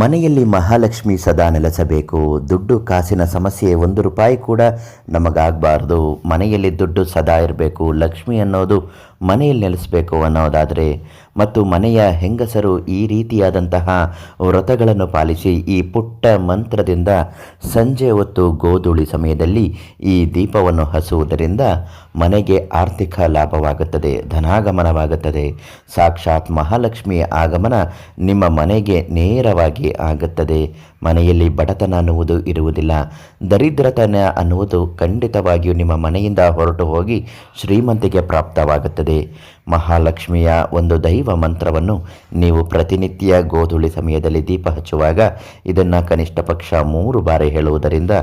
ಮನೆಯಲ್ಲಿ ಮಹಾಲಕ್ಷ್ಮಿ ಸದಾ ನೆಲೆಸಬೇಕು. ದುಡ್ಡು ಕಾಸಿನ ಸಮಸ್ಯೆ ಒಂದು ರೂಪಾಯಿ ಕೂಡ ನಮಗಾಗಬಾರ್ದು. ಮನೆಯಲ್ಲಿ ದುಡ್ಡು ಸದಾ ಇರಬೇಕು. ಲಕ್ಷ್ಮಿ ಅನ್ನೋದು ಮನೆಯಲ್ಲಿ ನೆಲೆಸಬೇಕು ಅನ್ನೋದಾದರೆ ಮತ್ತು ಮನೆಯ ಹೆಂಗಸರು ಈ ರೀತಿಯಾದಂತಹ ವ್ರತಗಳನ್ನು ಪಾಲಿಸಿ ಈ ಪುಟ್ಟ ಮಂತ್ರದಿಂದ ಸಂಜೆ ಹೊತ್ತು ಗೋಧೂಳಿ ಸಮಯದಲ್ಲಿ ಈ ದೀಪವನ್ನು ಹಸುವುದರಿಂದ ಮನೆಗೆ ಆರ್ಥಿಕ ಲಾಭವಾಗುತ್ತದೆ, ಧನಾಗಮನವಾಗುತ್ತದೆ. ಸಾಕ್ಷಾತ್ ಮಹಾಲಕ್ಷ್ಮಿಯ ಆಗಮನ ನಿಮ್ಮ ಮನೆಗೆ ನೇರವಾಗಿ ಆಗುತ್ತದೆ. ಮನೆಯಲ್ಲಿ ಬಡತನ ಅನ್ನುವುದು ಇರುವುದಿಲ್ಲ. ದರಿದ್ರತನ ಅನ್ನುವುದು ಖಂಡಿತವಾಗಿಯೂ ನಿಮ್ಮ ಮನೆಯಿಂದ ಹೊರಟು ಹೋಗಿ ಶ್ರೀಮಂತಿಗೆ ಪ್ರಾಪ್ತವಾಗುತ್ತದೆ. ಮಹಾಲಕ್ಷ್ಮಿಯ ಒಂದು ದೈವ ಮಂತ್ರವನ್ನು ನೀವು ಪ್ರತಿನಿತ್ಯ ಗೋಧುಳಿ ಸಮಯದಲ್ಲಿ ದೀಪ ಹಚ್ಚುವಾಗ ಇದನ್ನು ಕನಿಷ್ಠ ಪಕ್ಷ ಮೂರು ಬಾರಿ ಹೇಳುವುದರಿಂದ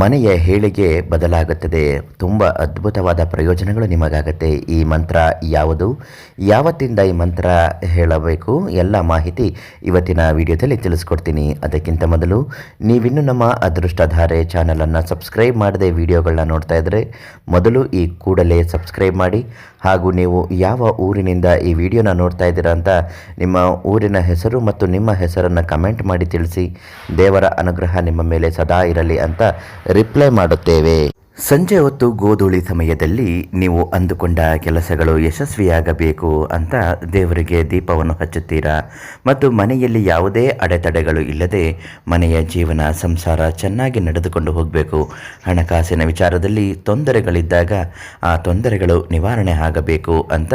ಮನೆಯ ಹೇಳಿಗೆ ಬದಲಾಗುತ್ತದೆ. ತುಂಬ ಅದ್ಭುತವಾದ ಪ್ರಯೋಜನಗಳು ನಿಮಗಾಗುತ್ತೆ. ಈ ಮಂತ್ರ ಯಾವುದು? ಯಾವತ್ತಿಂದ ಈ ಮಂತ್ರ ಹೇಳಬೇಕು? ಎಲ್ಲ ಮಾಹಿತಿ ಇವತ್ತಿನ ವಿಡಿಯೋದಲ್ಲಿ ತಿಳಿಸ್ಕೊಡ್ತೀನಿ. ಅದಕ್ಕಿಂತ ಮೊದಲು, ನೀವಿನ್ನೂ ನಮ್ಮ ಅದೃಷ್ಟಧಾರೆ ಚಾನಲನ್ನು ಸಬ್ಸ್ಕ್ರೈಬ್ ಮಾಡದೆ ವಿಡಿಯೋಗಳನ್ನ ನೋಡ್ತಾ ಇದ್ದರೆ ಮೊದಲು ಈ ಕೂಡಲೇ ಸಬ್ಸ್ಕ್ರೈಬ್ ಮಾಡಿ, ಹಾಗೂ ನೀವು ಯಾವ ಊರಿನಿಂದ ಈ ವಿಡಿಯೋನ ನೋಡ್ತಾ ಇದ್ದೀರಾ ಅಂತ ನಿಮ್ಮ ಊರಿನ ಹೆಸರು ಮತ್ತು ನಿಮ್ಮ ಹೆಸರನ್ನು ಕಮೆಂಟ್ ಮಾಡಿ ತಿಳಿಸಿ. ದೇವರ ಅನುಗ್ರಹ ನಿಮ್ಮ ಮೇಲೆ ಸದಾ ಇರಲಿ ಅಂತ ರಿಪ್ಲೈ ಮಾಡುತ್ತೇವೆ. ಸಂಜೆ ಹೊತ್ತು ಗೋಧೂಳಿ ಸಮಯದಲ್ಲಿ ನೀವು ಅಂದುಕೊಂಡ ಕೆಲಸಗಳು ಯಶಸ್ವಿಯಾಗಬೇಕು ಅಂತ ದೇವರಿಗೆ ದೀಪವನ್ನು ಹಚ್ಚುತ್ತೀರಾ? ಮತ್ತು ಮನೆಯಲ್ಲಿ ಯಾವುದೇ ಅಡೆತಡೆಗಳು ಇಲ್ಲದೆ ಮನೆಯ ಜೀವನ, ಸಂಸಾರ ಚೆನ್ನಾಗಿ ನಡೆದುಕೊಂಡು ಹೋಗಬೇಕು. ಹಣಕಾಸಿನ ವಿಚಾರದಲ್ಲಿ ತೊಂದರೆಗಳಿದ್ದಾಗ ಆ ತೊಂದರೆಗಳು ನಿವಾರಣೆ ಆಗಬೇಕು ಅಂತ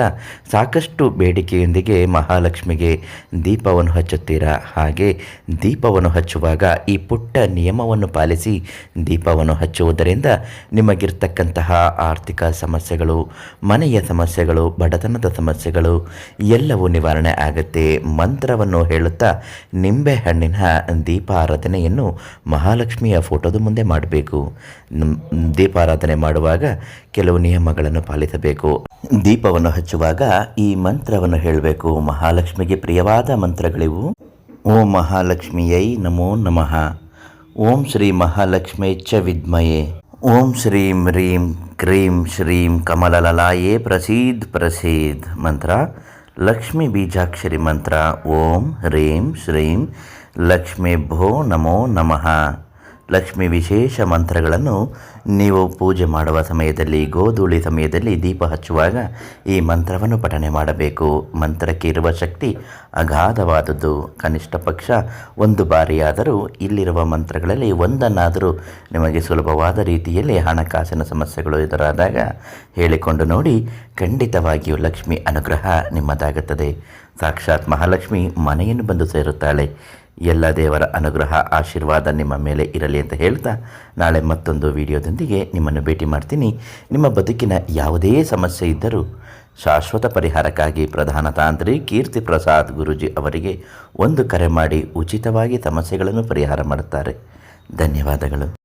ಸಾಕಷ್ಟು ಬೇಡಿಕೆಯೊಂದಿಗೆ ಮಹಾಲಕ್ಷ್ಮಿಗೆ ದೀಪವನ್ನು ಹಚ್ಚುತ್ತೀರಾ? ಹಾಗೆ ದೀಪವನ್ನು ಹಚ್ಚುವಾಗ ಈ ಪುಟ್ಟ ನಿಯಮವನ್ನು ಪಾಲಿಸಿ ದೀಪವನ್ನು ಹಚ್ಚುವುದರಿಂದ ನಿಮಗಿರ್ತಕ್ಕಂತಹ ಆರ್ಥಿಕ ಸಮಸ್ಯೆಗಳು, ಮನೆಯ ಸಮಸ್ಯೆಗಳು, ಬಡತನದ ಸಮಸ್ಯೆಗಳು, ಎಲ್ಲವೂ ನಿವಾರಣೆ ಆಗುತ್ತೆ. ಮಂತ್ರವನ್ನು ಹೇಳುತ್ತಾ ನಿಂಬೆಹಣ್ಣಿನ ದೀಪಾರಾಧನೆಯನ್ನು ಮಹಾಲಕ್ಷ್ಮಿಯ ಫೋಟೋದ ಮುಂದೆ ಮಾಡಬೇಕು. ದೀಪಾರಾಧನೆ ಮಾಡುವಾಗ ಕೆಲವು ನಿಯಮಗಳನ್ನು ಪಾಲಿಸಬೇಕು. ದೀಪವನ್ನು ಹಚ್ಚುವಾಗ ಈ ಮಂತ್ರವನ್ನು ಹೇಳಬೇಕು. ಮಹಾಲಕ್ಷ್ಮಿಗೆ ಪ್ರಿಯವಾದ ಮಂತ್ರಗಳಿವು. ಓಂ ಮಹಾಲಕ್ಷ್ಮಿಯೈ ನಮೋ ನಮಃ. ಓಂ ಶ್ರೀ ಮಹಾಲಕ್ಷ್ಮೇ ಚ ವಿದ್ಮಯೇ. ಓಂ ಶ್ರೀಂ ಹ್ರೀಂ ಕ್ರೀಂ ಶ್ರೀಂ ಕಮಲಲಲಾಯೇ ಪ್ರಸೀದ್ ಪ್ರಸೀದ್ ಮಂತ್ರ. ಲಕ್ಷ್ಮೀ ಬೀಜಾಕ್ಷರಿ ಮಂತ್ರ. ಓಂ ಹ್ರೀಂ ಶ್ರೀಂ ಲಕ್ಷ್ಮೀಭ್ಯೋ ನಮೋ ನಮಃ. ಲಕ್ಷ್ಮಿ ವಿಶೇಷ ಮಂತ್ರಗಳನ್ನು ನೀವು ಪೂಜೆ ಮಾಡುವ ಸಮಯದಲ್ಲಿ, ಗೋಧೂಳಿ ಸಮಯದಲ್ಲಿ ದೀಪ ಹಚ್ಚುವಾಗ ಈ ಮಂತ್ರವನ್ನು ಪಠನೆ ಮಾಡಬೇಕು. ಮಂತ್ರಕ್ಕೆ ಇರುವ ಶಕ್ತಿ ಅಗಾಧವಾದದ್ದು. ಕನಿಷ್ಠ ಪಕ್ಷ ಒಂದು ಬಾರಿಯಾದರೂ ಇಲ್ಲಿರುವ ಮಂತ್ರಗಳಲ್ಲಿ ಒಂದನ್ನಾದರೂ ನಿಮಗೆ ಸುಲಭವಾದ ರೀತಿಯಲ್ಲಿ ಹಣಕಾಸಿನ ಸಮಸ್ಯೆಗಳು ಎದುರಾದಾಗ ಹೇಳಿಕೊಂಡು ನೋಡಿ, ಖಂಡಿತವಾಗಿಯೂ ಲಕ್ಷ್ಮಿ ಅನುಗ್ರಹ ನಿಮ್ಮದಾಗುತ್ತದೆ. ಸಾಕ್ಷಾತ್ ಮಹಾಲಕ್ಷ್ಮಿ ಮನೆಯನ್ನು ಬಂದು ಸೇರುತ್ತಾಳೆ. ಎಲ್ಲ ದೇವರ ಅನುಗ್ರಹ, ಆಶೀರ್ವಾದ ನಿಮ್ಮ ಮೇಲೆ ಇರಲಿ ಅಂತ ಹೇಳ್ತಾ ನಾಳೆ ಮತ್ತೊಂದು ವಿಡಿಯೋದೊಂದಿಗೆ ನಿಮ್ಮನ್ನು ಭೇಟಿ ಮಾಡ್ತೀನಿ. ನಿಮ್ಮ ಬದುಕಿನ ಯಾವುದೇ ಸಮಸ್ಯೆ ಇದ್ದರೂ ಶಾಶ್ವತ ಪರಿಹಾರಕ್ಕಾಗಿ ಪ್ರಧಾನ ತಾಂತ್ರಿ ಕೀರ್ತಿ ಪ್ರಸಾದ್ ಗುರುಜಿ ಅವರಿಗೆ ಒಂದು ಕರೆ ಮಾಡಿ ಉಚಿತವಾಗಿ ಸಮಸ್ಯೆಗಳನ್ನು ಪರಿಹಾರ ಮಾಡುತ್ತಾರೆ. ಧನ್ಯವಾದಗಳು.